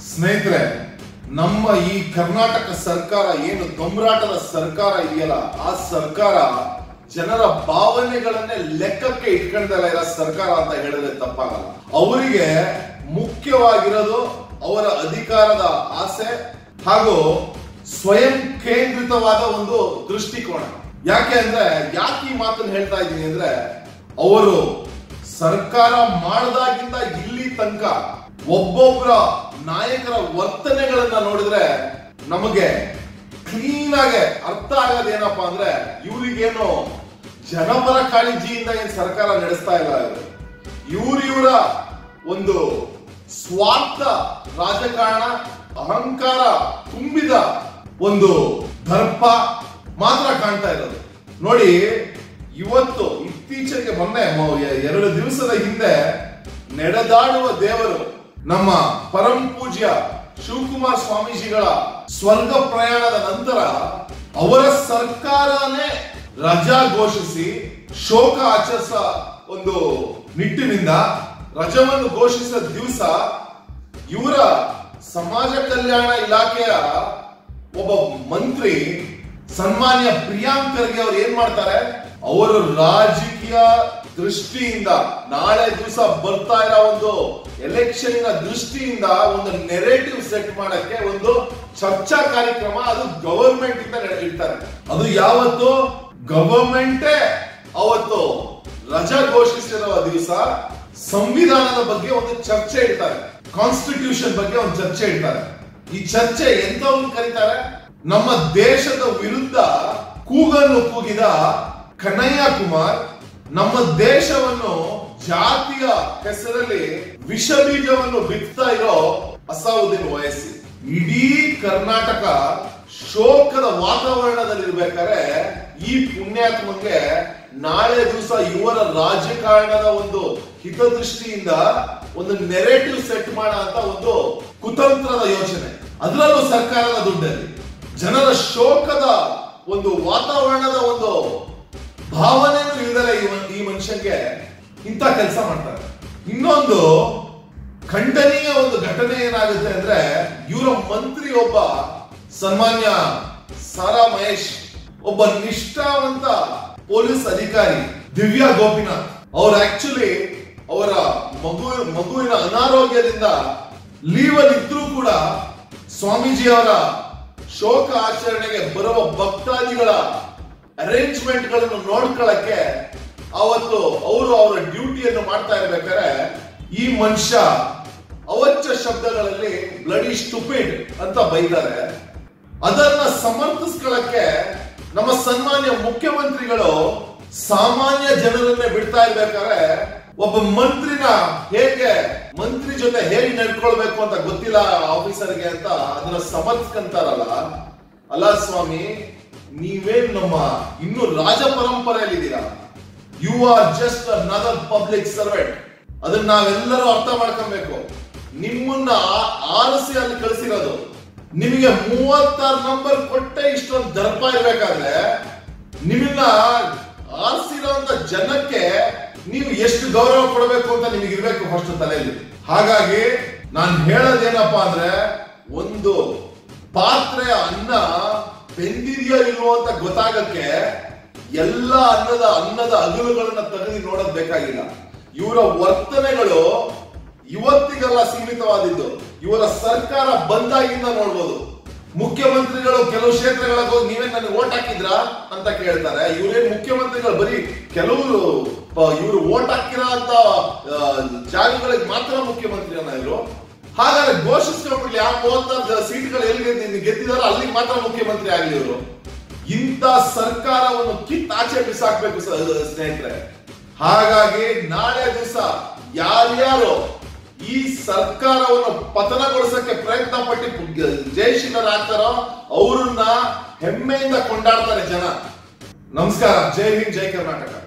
ಸ್ನೇಹಿತರೆ, ನಮ್ಮ ಈ ಕರ್ನಾಟಕ ಸರ್ಕಾರ ಏನು ದೊಂಬರಾಟದ ಸರ್ಕಾರ ಇದೆಯಲ್ಲ, ಆ ಸರ್ಕಾರ ಜನರ ಭಾವನೆಗಳನ್ನೇ ಲೆಕ್ಕಕ್ಕೆ ಇಟ್ಕೊಂಡಲ್ಲ ಇರೋ ಸರ್ಕಾರ ಅಂತ ಹೇಳಿದ್ರೆ ತಪ್ಪಾಗಲ್ಲ. ಅವರಿಗೆ ಮುಖ್ಯವಾಗಿರೋದು ಅವರ ಅಧಿಕಾರದ ಆಸೆ ಹಾಗೂ ಸ್ವಯಂ ಕೇಂದ್ರಿತವಾದ ಒಂದು ದೃಷ್ಟಿಕೋನ. ಯಾಕೆ ಅಂದ್ರೆ, ಯಾಕೆ ಈ ಮಾತನ್ನು ಹೇಳ್ತಾ ಇದ್ದೀನಿ ಅಂದ್ರೆ, ಅವರು ಸರ್ಕಾರ ಮಾಡದಾಗಿಂದ ಇಲ್ಲಿ ತನಕ ಒಬ್ಬೊಬ್ಬರ ನಾಯಕರ ವರ್ತನೆಗಳನ್ನ ನೋಡಿದ್ರೆ ನಮಗೆ ಕ್ಲೀನ್ ಆಗಿ ಅರ್ಥ ಏನಪ್ಪಾ ಅಂದ್ರೆ ಇವ್ರಿಗೇನು ಜನಪರ ಕಾಳಜಿಯಿಂದ ಏನ್ ಸರ್ಕಾರ ನಡೆಸ್ತಾ ಇಲ್ಲ ಇವರು. ಇವ್ರ ಇವರ ಒಂದು ಸ್ವಾರ್ಥ, ರಾಜಕಾರಣ, ಅಹಂಕಾರ ತುಂಬಿದ ಒಂದು ದರ್ಪ ಮಾತ್ರ ಕಾಣ್ತಾ ಇರೋದು. ನೋಡಿ, ಇವತ್ತು ಇತ್ತೀಚೆಗೆ ಮೊನ್ನೆ ಎರಡು ದಿವಸದ ಹಿಂದೆ ನಡೆದಾಡುವ ದೇವರು ನಮ್ಮ ಪರಂ ಪೂಜ್ಯ ಶಿವಕುಮಾರ್ ಸ್ವಾಮೀಜಿಗಳ ಸ್ವರ್ಗ ಪ್ರಯಾಣದ ನಂತರ ಅವರ ಸರ್ಕಾರನೇ ರಜಾ ಘೋಷಿಸಿ ಶೋಕ ಆಚರಿಸ ಒಂದು ನಿಟ್ಟಿನಿಂದ ರಜವನ್ನು ಘೋಷಿಸಿದ ದಿವಸ ಇವರ ಸಮಾಜ ಕಲ್ಯಾಣ ಇಲಾಖೆಯ ಒಬ್ಬ ಮಂತ್ರಿ ಸನ್ಮಾನ್ಯ ಪ್ರಿಯಾಂಕ್ ಖರ್ಗೆ ಅವ್ರು ಏನ್ ಮಾಡ್ತಾರೆ? ಅವರು ರಾಜಕೀಯ ದೃಷ್ಟಿಯಿಂದ ನಾಳೆ ದಿವಸ ಬರ್ತಾ ಇರೋ ಒಂದು ಎಲೆಕ್ಷನ್ ದೃಷ್ಟಿಯಿಂದ ಒಂದು ನೆರೇಟಿವ್ ಸೆಟ್ ಮಾಡಕ್ಕೆ ಒಂದು ಚರ್ಚಾ ಕಾರ್ಯಕ್ರಮ ಅದು ಗವರ್ಮೆಂಟ್ ಇಂದ ಇಡ್ತಾರೆ ಅದು ಯಾವತ್ತು? ಗವರ್ಮೆಂಟೇ ಅವತ್ತು ರಜಾ ಘೋಷಿಸಿರುವ ದಿವಸ ಸಂವಿಧಾನದ ಬಗ್ಗೆ ಒಂದು ಚರ್ಚೆ ಇಡ್ತಾರೆ. ಕಾನ್ಸ್ಟಿಟ್ಯೂಷನ್ ಬಗ್ಗೆ ಒಂದು ಚರ್ಚೆ ಇಡ್ತಾರೆ. ಈ ಚರ್ಚೆ ಎಂತವನ್ನು ಕರೀತಾರೆ? ನಮ್ಮ ದೇಶದ ವಿರುದ್ಧ ಕೂಗನ್ನು ಕೂಗಿದ ಕನ್ನಯ್ಯ ಕುಮಾರ್, ನಮ್ಮ ದೇಶವನ್ನು ಜಾತಿಯ ಹೆಸರಲ್ಲಿ ವಿಷ ಬೀಜವನ್ನು ಬಿತ್ತಾ ಇರೋ ಅಸಾವುದ್ದೀನ್ ವಯಸ್ಸಿ. ಇಡೀ ಕರ್ನಾಟಕ ಶೋಕದ ವಾತಾವರಣದಲ್ಲಿ ಇರ್ಬೇಕಾದ್ರೆ ಈ ಪುಣ್ಯಾತ್ಮಕ್ಕೆ ನಾಳೆ ದಿವಸ ಇವರ ರಾಜಕಾರಣದ ಒಂದು ಹಿತದೃಷ್ಟಿಯಿಂದ ಒಂದು ನೆರೆಟಿವ್ ಸೆಟ್ ಮಾಡ ಅಂತ ಒಂದು ಕುತಂತ್ರದ ಯೋಚನೆ. ಅದರಲ್ಲೂ ಸರ್ಕಾರದ ದುಡ್ಡಲ್ಲಿ ಜನರ ಶೋಕದ ಒಂದು ವಾತಾವರಣದ ಒಂದು ಭಾವನೆಯನ್ನು ಇಲ್ದಲೇ ಈ ಮನ್- ಈ ಮನುಷ್ಯನ್ಗೆ ಇಂಥ ಕೆಲಸ ಮಾಡ್ತಾರೆ. ಇನ್ನೊಂದು ಖಂಡನೀಯ ಒಂದು ಘಟನೆ ಏನಾಗುತ್ತೆ ಅಂದ್ರೆ ಇವರ ಮಂತ್ರಿ ಒಬ್ಬ ಸನ್ಮಾನ್ಯ ಸಾರಾ ಮಹೇಶ್, ಒಬ್ಬ ನಿಷ್ಠಾವಂತ ಪೊಲೀಸ್ ಅಧಿಕಾರಿ ದಿವ್ಯಾ ಗೋಪಿನಾಥ್, ಅವರು ಆಕ್ಚುಲಿ ಅವರ ಮಗು, ಮಗುವಿನ ಅನಾರೋಗ್ಯದಿಂದ ಲೀವಲ್ ಇದ್ರೂ ಕೂಡ ಸ್ವಾಮೀಜಿ ಅವರ ಶೋಕ ಆಚರಣೆಗೆ ಬರುವ ಭಕ್ತಾದಿಗಳ ಅರೇಂಜ್ಮೆಂಟ್ಗಳನ್ನು ನೋಡ್ಕೊಳ್ಳಕ್ಕೆ ಅವತ್ತು ಅವರು ಅವರ ಡ್ಯೂಟಿಯನ್ನು ಮಾಡ್ತಾ ಇರ್ಬೇಕಾದ್ರೆ, ಈ ಮನುಷ್ಯ ಅವಚ್ಚ ಶಬ್ದಗಳಲ್ಲಿ ಬ್ಲಡಿ ಸ್ಟುಪಿಡ್ ಅಂತ ಬೈತಾರೆ ಅದನ್ನ ಸಮರ್ಥಿಸ್ಕೊಳ್ಳಕ್ಕೆ ನಮ್ಮ ಸನ್ಮಾನ್ಯ ಮುಖ್ಯಮಂತ್ರಿಗಳು ಸಾಮಾನ್ಯ ಜನರನ್ನೇ ಬಿಡ್ತಾ ಇರ್ಬೇಕಾದ್ರೆ, ಒಬ್ಬ ಮಂತ್ರಿನ ಹೇಗೆ ಜೊತೆ ಹೇಗೆ ನಡ್ಕೊಳ್ಬೇಕು ಅಂತ ಗೊತ್ತಿಲ್ಲ ಆಫೀಸರ್ಗೆ ಅಂತ ಅದನ್ನ ಸಮರ್ಥಕಂತಾರಲ್ಲ ಅಲ್ಲ ಸ್ವಾಮಿ, ನೀವೇನ್ ನಮ್ಮ ಇನ್ನು ರಾಜ ಪರಂಪರೆಯಲ್ಲಿದ್ದೀರಾ? You are just another public servant ಅದನ್ನ ನಾವೆಲ್ಲರೂ ಅರ್ಥ ಮಾಡ್ಕೊಬೇಕು ನಿಮ್ಮನ್ನ ಆರಿಸಿ ಅಲ್ಲಿ ಕಳಿಸಿರೋದು. ನಿಮಗೆ ಮೂವತ್ತಾರು ನಂಬರ್ ಕೊಟ್ಟೆ ಇಷ್ಟೊಂದು ದರ್ಪ ಇರ್ಬೇಕಾದ್ರೆ, ನಿಮ್ಮನ್ನ ಆರಿಸಿರೋ ಜನಕ್ಕೆ ನೀವು ಎಷ್ಟು ಗೌರವ ಕೊಡಬೇಕು ಅಂತ ನಿಮಗೆ ಇರಬೇಕು ಫಸ್ಟ್ ತಲೆಯಲ್ಲಿ. ಹಾಗಾಗಿ ನಾನು ಹೇಳೋದೇನಪ್ಪಾ ಅಂದ್ರೆ ಒಂದು ಪಾತ್ರೆಯ ಅನ್ನ ಬೆಂದಿದೆಯೋ ಇಲ್ವೋ ಅಂತ ಗೊತ್ತಾಗಕ್ಕೆ ಎಲ್ಲ ಅನ್ನದ ಅನ್ನದ ಅಗಲುಗಳನ್ನ ತೆಗೆದು ನೋಡೋದ್ ಬೇಕಾಗಿಲ್ಲ. ಇವರ ವರ್ತನೆಗಳು ಇವತ್ತಿಗೆಲ್ಲ ಸೀಮಿತವಾದಿದ್ದು. ಇವರ ಸರ್ಕಾರ ಬಂದಾಗಿಂದ ನೋಡ್ಬೋದು. ಮುಖ್ಯಮಂತ್ರಿಗಳು ಕೆಲವು ಕ್ಷೇತ್ರಗಳಿಗೆ ಹೋಗಿ ನೀವೇ ನನಗೆ ಓಟ್ ಹಾಕಿದ್ರಾ ಅಂತ ಕೇಳ್ತಾರೆ. ಇವರೇನ್ ಮುಖ್ಯಮಂತ್ರಿಗಳು? ಬರೀ ಕೆಲವರು ಇವರು ಓಟ್ ಹಾಕಿರೋ ಅಂತ ಜಾಗಗಳಿಗೆ ಮಾತ್ರ ಮುಖ್ಯಮಂತ್ರಿ ಅನ್ನ ಇವರು? ಹಾಗಾದ್ರೆ ಘೋಷಿಸ್ಕೊಂಡ್ಬಿಡ್ಲಿ ಆ ಮೂವತ್ತಾರು ಸೀಟ್ಗಳು ಎಲ್ಲಿ ನಿನ್ನ ಗೆದ್ದಿದಾರೋ ಅಲ್ಲಿ ಮಾತ್ರ ಮುಖ್ಯಮಂತ್ರಿ ಆಗ್ಲಿ ಇವರು. ಇಂಥ ಸರ್ಕಾರವನ್ನು ಕಿತ್ತಾಚೆ ಬಿಸಾಕ್ಬೇಕು ಸ್ನೇಹಿತರೆ. ಹಾಗಾಗಿ ನಾಳೆ ದಿವಸ ಯಾರ್ಯಾರು ಈ ಸರ್ಕಾರವನ್ನು ಪತನಗೊಳಿಸಕ್ಕೆ ಪ್ರಯತ್ನ ಪಟ್ಟು ಜಯಶೀಲರಾಗ್ತಾರೋ ಅವ್ರನ್ನ ಹೆಮ್ಮೆಯಿಂದ ಕೊಂಡಾಡ್ತಾರೆ ಜನ. ನಮಸ್ಕಾರ, ಜೈ ಹಿಂದ್, ಜೈ ಕರ್ನಾಟಕ.